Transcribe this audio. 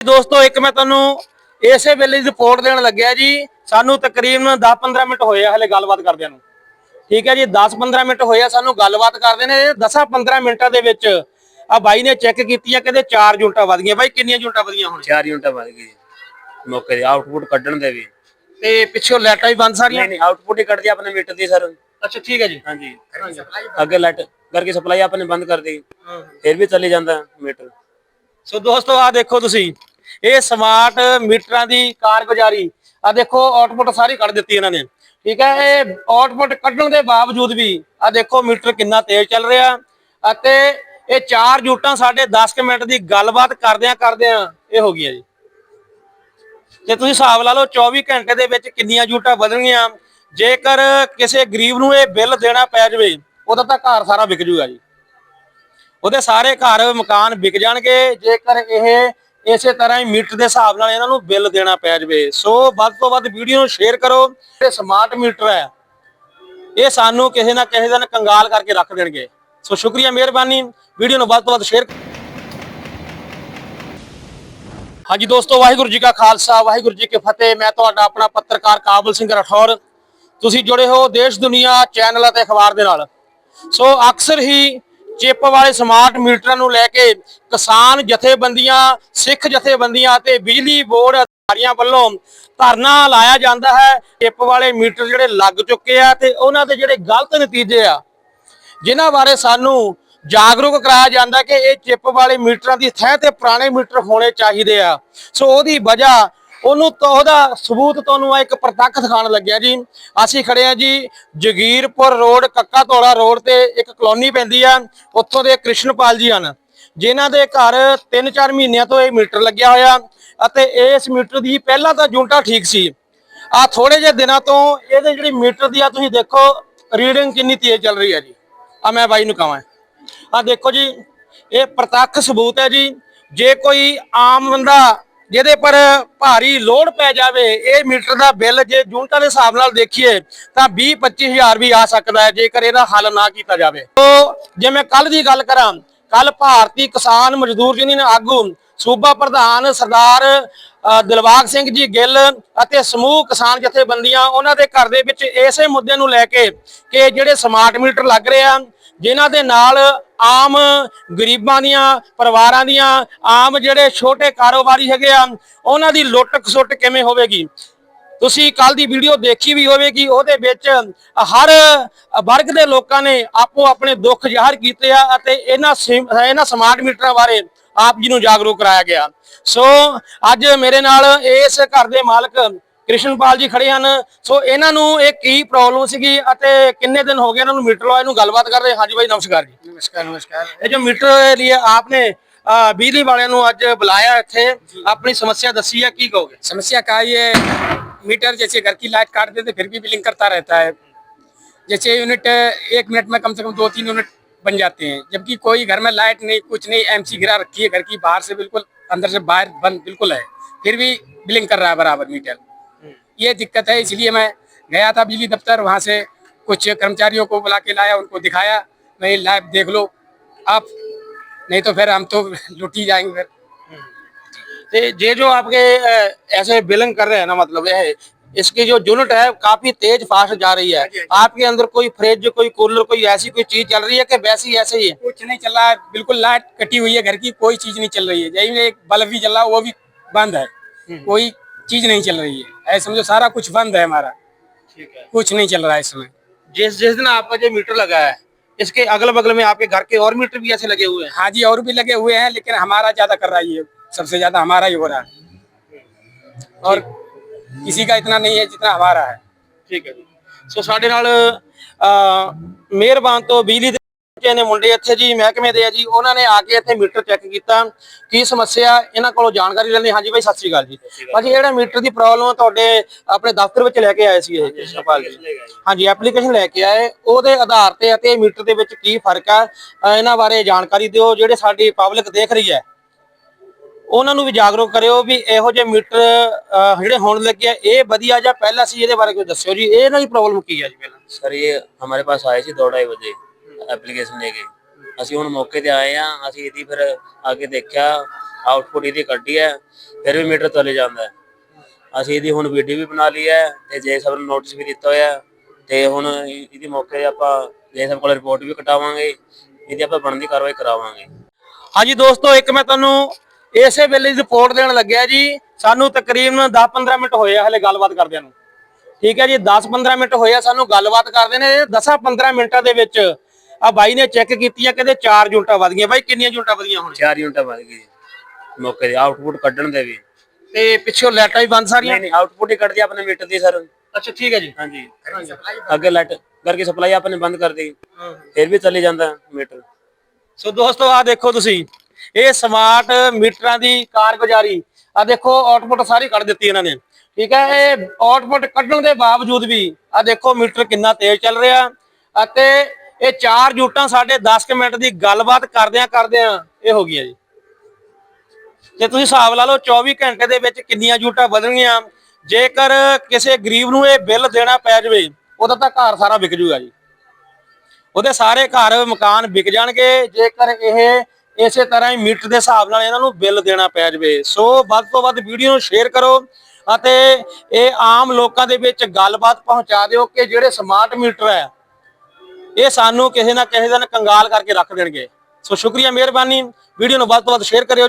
ਦੋਸਤੋ ਇੱਕ ਮੈਂ ਤੁਹਾਨੂੰ ਇਸੇ ਵੇਲੇ ਰਿਪੋਰਟ ਦੇਣ ਲੱਗਿਆ ਜੀ। ਸਾਨੂੰ ਤਕਰੀਬਨ 10-15 ਮਿੰਟ ਹੋਏ ਆ ਹਲੇ ਗੱਲਬਾਤ ਕਰਦਿਆਂ ਨੂੰ। ਠੀਕ ਹੈ ਜੀ 10-15 ਮਿੰਟ ਹੋਏ ਆ ਸਾਨੂੰ ਗੱਲਬਾਤ ਕਰਦੇ ਨੇ। 10-15 ਮਿੰਟਾਂ ਦੇ ਵਿੱਚ ਆ ਬਾਈ ਨੇ ਚੈੱਕ ਕੀਤੀ ਆ ਕਹਿੰਦੇ 4 ਯੂਨਟਾਂ ਵਧ ਗਈਆਂ। ਬਾਈ ਕਿੰਨੀਆਂ ਯੂਨਟਾਂ ਵਧੀਆਂ ਹੁਣ? ਚਾਰ ਯੂਨਿਟਾਂ ਵਧ ਗਈ ਮੌਕੇ ਦੇ ਆਊਟਪੁੱਟ ਕੱਢਣ ਦੇ ਵੀ। ਤੇ ਪਿੱਛੋਂ ਲਾਈਟਾਂ ਵੀ ਬੰਦ ਸਾਰੀਆਂ? ਨਹੀਂ ਨਹੀਂ ਆਊਟਪੁੱਟ ਹੀ ਕੱਢਦੀ ਆਪਣੇ ਮੀਟਰ ਦੀ ਸਰ। ਅੱਛਾ ਠੀਕ ਹੈ ਜੀ। ਹਾਂਜੀ। ਅੱਗੇ ਲਾਈਟ ਕਰਕੇ ਸਪਲਾਈ ਆਪਣੇ ਬੰਦ ਕਰ ਦਿੱਤੀ ਫਿਰ ਵੀ ਚੱਲੀ ਜਾਂਦਾ ਮੀਟਰ। ਸੋ ਦੋਸਤੋ ਆ ਦੇਖੋ ਤੁਸੀਂ। ਇਹ ਸਮਾਰਟ ਮੀਟਰਾਂ ਦੀ ਕਾਰਗੁਜ਼ਾਰੀ। ਆ ਦੇਖੋ ਆਊਟਪੁੱਟ ਸਾਰੀ ਕੱਢ ਦਿੱਤੀ ਇਹਨਾਂ ਨੇ। ਠੀਕ ਹੈ, ਇਹ ਆਊਟਪੁੱਟ ਕੱਢਣ ਦੇ ਬਾਵਜੂਦ ਵੀ ਆ ਦੇਖੋ, ਮੀਟਰ ਕਿੰਨਾ ਤੇਜ਼ ਚੱਲ ਰਿਹਾ। ਅਤੇ ਇਹ ਚਾਰ ਜੂਟਾਂ ਸਾਡੇ 10 ਮਿੰਟ ਦੀ ਗੱਲਬਾਤ ਕਰਦਿਆਂ ਕਰਦਿਆਂ ਇਹ ਹੋ ਗਈਆਂ ਜੀ। ਤੇ ਤੁਸੀਂ ਹਿਸਾਬ ਲਾ ਲਓ 24 ਘੰਟੇ ਦੇ ਵਿੱਚ ਕਿੰਨੀਆਂ ਜੂਟਾਂ ਵਧਣਗੀਆਂ। ਜੇਕਰ ਕਿਸੇ ਗਰੀਬ ਨੂੰ ਇਹ ਬਿੱਲ ਦੇਣਾ ਪੈ ਜਾਵੇ, ਉਹਦਾ ਤਾਂ ਘਰ ਸਾਰਾ ਵਿਕ ਜੂਗਾ ਜੀ। ਉਹਦੇ ਸਾਰੇ ਘਰ ਮਕਾਨ ਵਿਕ ਜਾਣਗੇ। ਜੇਕਰ ਇਹ ਇਸੇ ਤਰ੍ਹਾਂ ਹੀ ਮੀਟਰ ਦੇ ਹਿਸਾਬ ਨਾਲ ਇਹਨਾਂ ਨੂੰ ਬਿੱਲ ਦੇਣਾ ਪੈ ਜਾਵੇ। ਸੋ ਵੱਧ ਤੋਂ ਵੱਧ ਵੀਡੀਓ ਨੂੰ ਸ਼ੇਅਰ ਕਰੋ ਇਹ ਸਮਾਰਟ ਮੀਟਰ ਹੈ। ਇਹ ਸਾਨੂੰ ਕਿਸੇ ਨਾ ਕਿਸੇ ਦਿਨ ਕੰਗਾਲ ਕਰਕੇ ਰੱਖ ਦੇਣਗੇ। ਸੋ ਸ਼ੁਕਰੀਆ ਮਿਹਰਬਾਨੀ। ਵੀਡੀਓ ਨੂੰ ਵੱਧ ਤੋਂ ਵੱਧ ਸ਼ੇਅਰ ਹਾਂਜੀ ਦੋਸਤੋ, ਵਾਹਿਗੁਰੂ ਜੀ ਕਾ ਖਾਲਸਾ, ਵਾਹਿਗੁਰੂ ਜੀ ਕੀ ਫਤਿਹ। ਮੈਂ ਤੁਹਾਡਾ ਆਪਣਾ ਪੱਤਰਕਾਰ ਕਾਬਲ ਸਿੰਘ ਰਠੌਰ ਤੁਸੀਂ ਜੁੜੇ ਹੋ ਦੇਸ਼ ਦੁਨੀਆ ਚੈਨਲ ਅਤੇ ਅਖਬਾਰ ਦੇ ਨਾਲ। ਸੋ ਅਕਸਰ ਹੀ ਚਿੱਪ ਵਾਲੇ ਸਮਾਰਟ ਮੀਟਰਾਂ ਨੂੰ ਲੈ ਕੇ ਕਿਸਾਨ ਜਥੇਬੰਦੀਆਂ, ਸਿੱਖ ਜਥੇਬੰਦੀਆਂ ਅਤੇ ਬਿਜਲੀ ਬੋਰਡ ਅਧਿਕਾਰੀਆਂ ਵੱਲੋਂ ਧਰਨਾ ਲਾਇਆ ਜਾਂਦਾ ਹੈ। ਚਿੱਪ ਵਾਲੇ ਮੀਟਰ ਜਿਹੜੇ ਲੱਗ ਚੁੱਕੇ ਆ ਤੇ ਉਹਨਾਂ ਦੇ ਜਿਹੜੇ ਗਲਤ ਨਤੀਜੇ ਆ, ਜਿਨ੍ਹਾਂ ਬਾਰੇ ਸਾਨੂੰ ਜਾਗਰੂਕ ਕਰਾਇਆ ਜਾਂਦਾ ਕਿ ਇਹ ਚਿੱਪ ਵਾਲੇ ਮੀਟਰਾਂ ਦੀ ਥਾਂ ਤੇ ਪੁਰਾਣੇ ਮੀਟਰ ਹੋਣੇ ਚਾਹੀਦੇ ਆ। ਸੋ ਉਹਦੀ ਵਜ੍ਹਾ ਉਹਨੂੰ ਤਾਂ ਉਹਦਾ ਸਬੂਤ ਤੁਹਾਨੂੰ ਆ ਇੱਕ ਪ੍ਰਤੱਖ ਦਿਖਾਉਣ ਲੱਗਿਆ ਜੀ। ਅਸੀਂ ਖੜੇ ਆ ਜੀ ਜਗੀਰਪੁਰ ਰੋਡ ਕੱਕਾ ਤੋੜਾ ਰੋਡ ਤੇ ਇੱਕ ਕਲੋਨੀ ਪੈਂਦੀ ਆ, ਉੱਥੋਂ ਦੇ ਕ੍ਰਿਸ਼ਨਪਾਲ ਜੀ ਹਨ। ਜਿਨ੍ਹਾਂ ਦੇ ਘਰ 3-4 ਮਹੀਨਿਆਂ ਤੋਂ ਇਹ ਮੀਟਰ ਲੱਗਿਆ ਹੋਇਆ ਅਤੇ ਇਸ ਮੀਟਰ ਦੀ ਪਹਿਲਾਂ ਤਾਂ ਜੁੰਟਾ ਠੀਕ ਸੀ। ਆ ਥੋੜੇ ਜਿਹੇ ਦਿਨਾਂ ਤੋਂ ਇਹਦੇ ਜਿਹੜੀ ਮੀਟਰ ਦੀ ਆ, ਤੁਸੀਂ ਦੇਖੋ, ਰੀਡਿੰਗ ਕਿੰਨੀ ਤੇਜ਼ ਚੱਲ ਰਹੀ ਹੈ ਜੀ। ਆ ਮੈਂ ਬਾਈ ਨੂੰ ਕਹਾਂ ਆ ਦੇਖੋ ਜੀ, ਇਹ ਪ੍ਰਤੱਖ ਸਬੂਤ ਹੈ ਜੀ। ਜੇ ਕੋਈ ਆਮ ਬੰਦਾ ਜਿਹਦੇ ਪਰ ਭਾਰੀ ਲੋਡ ਪੈ ਜਾਵੇ ਇਹ ਮੀਟਰ ਦਾ ਬਿੱਲ ਜੇ ਯੂਨਿਟਾਂ ਦੇ ਹਿਸਾਬ ਨਾਲ ਦੇਖੀਏ ਤਾਂ 20 25000 ਵੀ ਆ ਸਕਦਾ ਹੈ ਜੇਕਰ ਇਹਦਾ ਹੱਲ ਨਾ ਕੀਤਾ ਜਾਵੇ। ਤੋ ਜੇ ਮੈਂ ਕੱਲ ਦੀ ਗੱਲ ਕਰਾਂ ਕੱਲ ਭਾਰਤੀ ਕਿਸਾਨ ਮਜ਼ਦੂਰ ਯੂਨੀਅਨ ਆਗੂ ਸੂਬਾ ਪ੍ਰਧਾਨ ਸਰਦਾਰ ਅ, ਦਿਲਬਾਗ ਸਿੰਘ ਜੀ ਗਿੱਲ ਅਤੇ ਸਮੂਹ ਕਿਸਾਨ ਜਥੇਬੰਦੀਆਂ ਉਹਨਾਂ ਦੇ ਘਰ ਦੇ ਵਿੱਚ ਇਸੇ ਮੁੱਦੇ ਨੂੰ ਲੈ ਕੇ ਕਿ ਜਿਹੜੇ ਸਮਾਰਟ ਮੀਟਰ ਲੱਗ ਰਹੇ ਆ ਜਿਨ੍ਹਾਂ ਦੇ ਨਾਲ ਆਮ ਗਰੀਬਾਂ ਦੀਆਂ, ਪਰਿਵਾਰਾਂ ਦੀਆਂ, ਆਮ ਜਿਹੜੇ ਛੋਟੇ ਕਾਰੋਬਾਰੀ ਹੈਗੇ ਆ, ਉਹਨਾਂ ਦੀ ਲੁੱਟ ਖਸੁੱਟ ਕਿਵੇਂ ਹੋਵੇਗੀ? ਤੁਸੀਂ ਕੱਲ ਦੀ ਵੀਡੀਓ ਦੇਖੀ ਵੀ ਹੋਵੇਗੀ, ਉਹਦੇ ਵਿੱਚ ਹਰ ਵਰਗ ਦੇ ਲੋਕਾਂ ਨੇ ਆਪੋ ਆਪਣੇ ਦੁੱਖ ਜ਼ਾਹਰ ਕੀਤੇ ਆ ਅਤੇ ਇਹਨਾਂ ਸਿਮ- ਇਹਨਾਂ ਸਮਾਰਟ ਮੀਟਰਾਂ ਬਾਰੇ ਆਪ ਜੀ ਨੂੰ ਜਾਗਰੂਕ ਕਰਾਇਆ ਗਿਆ। ਸੋ ਅੱਜ ਮੇਰੇ ਨਾਲ ਇਸ ਘਰ ਦੇ ਮਾਲਕ ਕ੍ਰਿਸ਼ਨਪਾਲ ਜੀ ਖੜੇ ਹਨ। ਸੋ ਇਹਨਾਂ ਨੂੰ ਇਹ ਕੀ ਪ੍ਰੋਬਲਮ ਸੀਗੀ ਅਤੇ ਕਿੰਨੇ ਦਿਨ ਹੋ ਗਏ ਇਹਨਾਂ ਨੂੰ ਮੀਟਰ ਲਵਾਏ ਨੂੰ ਗੱਲਬਾਤ ਕਰ ਰਹੇ ਹਾਂਜੀ ਬਾਈ, ਨਮਸਕਾਰ ਜੀ। नमस्कार नमस्कार ਇਹ ਜੋ ਮੀਟਰ ਲਈ ਆਪਨੇ ਅ, ਬਿਜਲੀ ਵਾਲਿਆਂ ਨੂੰ ਅੱਜ ਬੁਲਾਇਆ ਇੱਥੇ ਆਪਣੀ ਸਮੱਸਿਆ ਦੱਸੀ ਹੈ ਕੀ ਕਹੋਗੇ समस्या का ये मीटर जैसे घर की लाइट काट देते फिर भी बिलिंग करता रहता है जैसे यूनिट एक मिनट में कम से कम दो तीन यूनिट बन जाते हैं जबकि कोई घर में लाइट नहीं कुछ नहीं एमसी गिरा रखी है घर की बाहर से बिल्कुल अंदर से बाहर बंद बिल्कुल है फिर भी बिलिंग कर रहा है बराबर मीटर ये दिक्कत है इसलिए मैं गया था बिजली दफ्तर वहाँ से कुछ कर्मचारियों को बुला के लाया उनको दिखाया मैं लाइव देख लो। आप नहीं तो फिर हम तो लुट ही जाएँगे फिर। ये जो आपके ऐसे बिलिंग कर रहे हैं ना मतलब ये है, इसकी जो यूनिट है काफ़ी तेज फास्ट जा रही है। आपके अंदर कोई फ्रिज कोई कूलर कोई ऐसी कोई चीज़ चल रही है कि वैसे ही ऐसे ही है? कुछ नहीं चल रहा है। बिल्कुल लाइट कटी हुई है घर की कोई चीज़ नहीं चल रही है। यही एक बल्ब भी चल रहा है वो भी बंद है। कोई चीज़ नहीं चल रही है। ऐसे समझो सारा कुछ बंद है हमारा। ठीक है। कुछ नहीं चल रहा है इसमें। जिस जिस दिन आपका जो मीटर लगा है इसके अगल बगल में आपके घर के और मीटर भी ऐसे लगे हुए हैं हाँ जी और भी लगे हुए हैं लेकिन हमारा ज्यादा कर रहा है ये सबसे ज्यादा हमारा ही हो रहा है और किसी का इतना नहीं है जितना हमारा है ਠੀਕ ਹੈ ਜੀ ਸੋ ਸਾਡੇ ਨਾਲ ਅ ਮਿਹਰਬਾਨ ਤੋਂ ਬਿਜਲੀ ਬੱਚੇ ਨੇ ਮੁੰਡੇ ਇੱਥੇ ਜੀ ਮਹਿਕਮੇ ਦੇ ਆ ਜੀ ਉਹਨਾਂ ਨੇ ਆ ਕੇ ਇੱਥੇ ਮੀਟਰ ਚੈੱਕ ਕੀਤਾ। ਕੀ ਸਮੱਸਿਆ ਇਹਨਾਂ ਕੋਲੋਂ ਜਾਣਕਾਰੀ ਲੈਣੀ ਹਾਂਜੀ ਬਾਈ ਸਤਿ ਸ਼੍ਰੀ ਅਕਾਲ ਜੀ। ਭਾਜੀ ਜਿਹੜਾ ਮੀਟਰ ਦੀ ਪ੍ਰੋਬਲਮ ਤੁਹਾਡੇ ਆਪਣੇ ਦਫ਼ਤਰ ਵਿੱਚ ਲੈ ਕੇ ਆਏ ਸੀ ਇਹ ਕ੍ਰਿਸ਼ਨਪਾਲ ਜੀ। ਹਾਂਜੀ ਐਪਲੀਕੇਸ਼ਨ ਲੈ ਕੇ ਆਏ। ਉਹਦੇ ਆਧਾਰ ਤੇ ਅਤੇ ਮੀਟਰ ਦੇ ਵਿੱਚ ਕੀ ਫ਼ਰਕ ਆ ਇਹਨਾਂ ਬਾਰੇ ਜਾਣਕਾਰੀ ਦਿਓ। ਜਿਹੜੇ ਸਾਡੀ ਪਬਲਿਕ ਦੇਖ ਰਹੀ ਹੈ ਉਹਨਾਂ ਨੂੰ ਵੀ ਜਾਗਰੂਕ ਕਰਿਓ ਵੀ ਇਹੋ ਜਿਹੇ ਮੀਟਰ ਜਿਹੜੇ ਹੋਣ ਲੱਗੇ ਆ ਇਹ ਵਧੀਆ ਜਾਂ ਪਹਿਲਾਂ ਸੀ ਇਹਦੇ ਬਾਰੇ ਕੋਈ ਦੱਸਿਓ ਜੀ। ਇਹ ਇਹਨਾਂ ਦੀ ਪ੍ਰੋਬਲਮ ਕੀ ਹੈ ਜੀ ਪਹਿਲਾਂ? ਸਰ ਇਹ ਹਮਾਰੇ ਪਾਸ ਆਏ ਸੀ 2:30 ਵਜੇ। ਐਪਲੀਕੇਸ਼ਨ ਲੈ ਕੇ। ਅਸੀਂ ਹੁਣ ਮੌਕੇ ਤੇ ਆਏ ਆ ਅਸੀਂ ਇਹਦੀ ਫਿਰ ਆ ਕੇ ਦੇਖਿਆ ਆਊਟਪੁੱਟ ਇਹਦੀ ਕੱਢੀ ਹੈ, ਫਿਰ ਵੀ ਮੀਟਰ ਚੱਲੇ ਜਾਂਦਾ ਹੈ। ਅਸੀਂ ਇਹਦੀ ਹੁਣ ਵੀਡੀਓ ਵੀ ਬਣਾ ਲਈ ਹੈ ਤੇ ਜੇ ਸਭ ਨੂੰ ਨੋਟਿਸ ਵੀ ਦਿੱਤਾ ਹੋਇਆ ਹੈ, ਤੇ ਹੁਣ ਇਹਦੀ ਮੌਕੇ ਤੇ ਆਪਾਂ ਜੇ ਸਭ ਕੋਲ ਰਿਪੋਰਟ ਵੀ ਕਟਾਵਾਂਗੇ, ਇਹਦੀ ਆਪਾਂ ਬਣਦੀ ਕਾਰਵਾਈ ਕਰਾਵਾਂਗੇ। ਹਾਂਜੀ ਦੋਸਤੋ, ਇੱਕ ਮੈਂ ਤੁਹਾਨੂੰ ਇਸੇ ਵੇਲੇ ਰਿਪੋਰਟ ਦੇਣ ਲੱਗਿਆ ਜੀ। ਸਾਨੂੰ ਤਕਰੀਬਨ 10-15 ਮਿੰਟ ਹੋਏ ਆ ਹਲੇ ਗੱਲਬਾਤ ਕਰਦਿਆਂ ਨੂੰ। ਠੀਕ ਹੈ ਜੀ 10-15 ਮਿੰਟ ਹੋਏ ਆ ਸਾਨੂੰ ਗੱਲਬਾਤ ਕਰਦੇ ਨੇ। 10-15 ਮਿੰਟਾਂ ਦੇ ਵਿੱਚ ਆ ਬਾਈ ਨੇ ਚੈੱਕ ਕੀਤੀਆਂ ਕਹਿੰਦੇ ਚਾਰ ਯੂਨਿਟਾਂ ਵਧ ਗਈਆਂ। ਬਾਈ ਕਿੰਨੀਆਂ ਯੂਨਿਟਾਂ ਵਧੀਆਂ ਹੁਣ? ਚਾਰ ਯੂਨਿਟਾਂ ਵਧ ਗਈਆਂ ਮੌਕੇ ਦੇ ਆਊਟਪੁੱਟ ਕੱਢਣ ਦੇ ਵੀ। ਤੇ ਪਿੱਛੋਂ ਲਾਈਟਾਂ ਵੀ ਬੰਦ ਸਾਰੀਆਂ? ਨਹੀਂ ਨਹੀਂ ਆਊਟਪੁੱਟ ਹੀ ਕੱਢਦੀ ਆਪਣੇ ਮੀਟਰ ਦੀ ਸਰ। ਅੱਛਾ ਠੀਕ ਹੈ ਜੀ। ਹਾਂਜੀ। ਅੱਗੇ ਲਾਈਟ ਕਰਕੇ ਸਪਲਾਈ ਆਪਣੇ ਬੰਦ ਕਰ ਦੇ ਫਿਰ ਵੀ ਚੱਲੇ ਜਾਂਦਾ ਮੀਟਰ। ਸੋ ਦੋਸਤੋ ਆ ਦੇਖੋ ਤੁਸੀਂ। ਇਹ ਸਮਾਰਟ ਮੀਟਰਾਂ ਦੀ ਕਾਰਗੁਜ਼ਾਰੀ। ਆ ਦੇਖੋ ਆਊਟਪੁੱਟ ਸਾਰੀ ਕੱਢ ਦਿੱਤੀ ਇਹਨਾਂ ਨੇ। ਠੀਕ ਹੈ ਇਹ ਆਊਟਪੁੱਟ ਕੱਢਣ ਦੇ ਬਾਵਜੂਦ ਵੀ ਆ ਦੇਖੋ ਮੀਟਰ ਕਿੰਨਾ ਤੇਜ਼ ਚੱਲ ਰਿਹਾ। ਅਤੇ ਇਹ ਚਾਰ ਜੂਟਾਂ ਸਾਡੇ 10 ਕੁ ਮਿੰਟ ਦੀ ਗੱਲਬਾਤ ਕਰਦਿਆਂ ਕਰਦਿਆਂ ਇਹ ਹੋ ਗਈਆਂ ਜੀ। ਤੇ ਤੁਸੀਂ ਹਿਸਾਬ ਲਾ ਲਓ 24 ਘੰਟੇ ਦੇ ਵਿੱਚ ਕਿੰਨੀਆਂ ਜੂਟਾਂ ਵਧਣਗੀਆਂ। ਜੇਕਰ ਕਿਸੇ ਗਰੀਬ ਨੂੰ ਇਹ ਬਿੱਲ ਦੇਣਾ ਪੈ ਜਾਵੇ, ਉਹਦਾ ਤਾਂ ਘਰ ਸਾਰਾ ਵਿਕ ਜੂਗਾ ਜੀ। ਉਹਦੇ ਸਾਰੇ ਘਰ ਮਕਾਨ ਵਿਕ ਜਾਣਗੇ। ਜੇਕਰ ਇਹ ਇਸੇ ਤਰ੍ਹਾਂ ਹੀ ਮੀਟਰ ਦੇ ਹਿਸਾਬ ਨਾਲ ਇਹਨਾਂ ਨੂੰ ਬਿੱਲ ਦੇਣਾ ਪੈ ਜਾਵੇ। ਸੋ ਵੱਧ ਤੋਂ ਵੱਧ ਵੀਡੀਓ ਨੂੰ ਸ਼ੇਅਰ ਕਰੋ ਅਤੇ ਇਹ ਆਮ ਲੋਕਾਂ ਦੇ ਵਿੱਚ ਗੱਲਬਾਤ ਪਹੁੰਚਾ ਦਿਓ ਕਿ ਜਿਹੜੇ ਸਮਾਰਟ ਮੀਟਰ ਹੈ ਇਹ ਸਾਨੂੰ ਕਿਸੇ ਨਾ ਕਿਸੇ ਦਿਨ ਕੰਗਾਲ ਕਰਕੇ ਰੱਖ ਦੇਣਗੇ। ਸੋ ਸ਼ੁਕਰੀਆ ਮਿਹਰਬਾਨੀ। ਵੀਡੀਓ ਨੂੰ ਵੱਧ ਤੋਂ ਵੱਧ ਸ਼ੇਅਰ ਕਰਿਓ ਜੀ।